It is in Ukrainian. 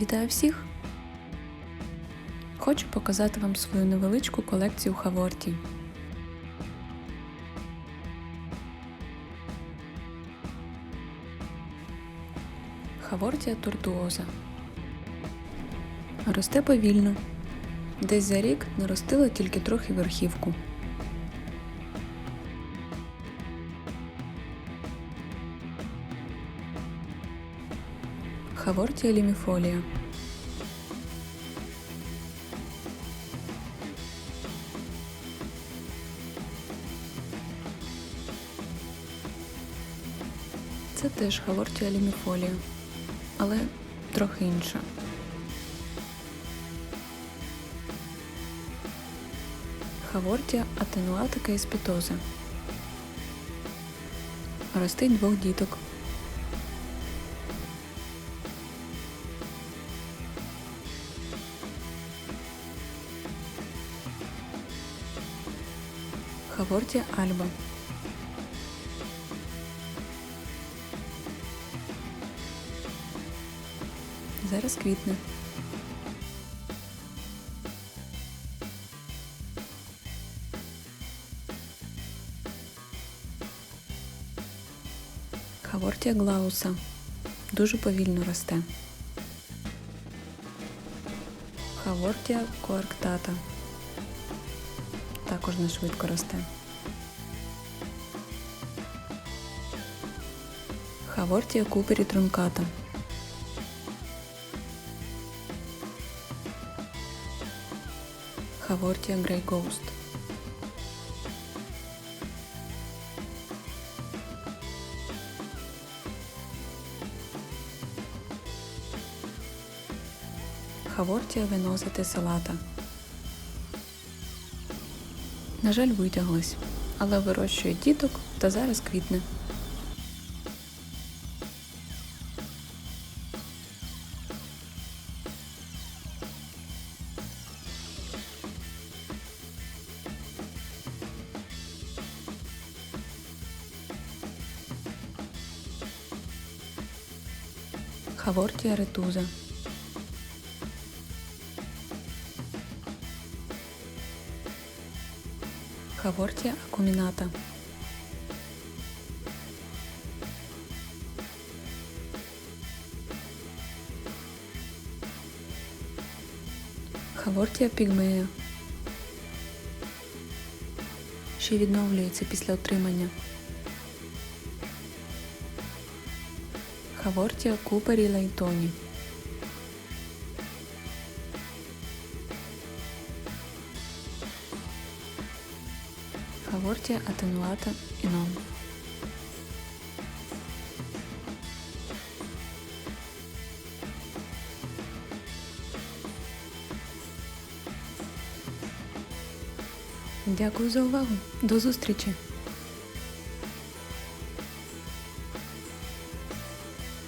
Вітаю всіх! Хочу показати вам свою невеличку колекцію хаворті. Хавортія тортуоза. Росте повільно. Десь за рік наростила тільки трохи верхівку. Хавортія ліміфолія. Це теж Хавортія ліміфолія, але трохи інша. Хавортія атенуатика еспітоза. Ростить двох діток. Хавортія альба. Зараз квітне. Хавортія глауса. Дуже повільно росте. Хавортія коарктата. Також не швидко росте. Хавортія купері трунката. Хавортія Грей Гоуст. Хавортія веноза теселата. На жаль, витяглась, але вирощує діток та зараз квітне. Хавортія ретуза. Хавортія акуміната. Хавортія пігмея. Ще відновлюється після отримання. Хавортія купері лайтоні. Хавортія атенуата інон. Дякую за увагу. До зустрічі!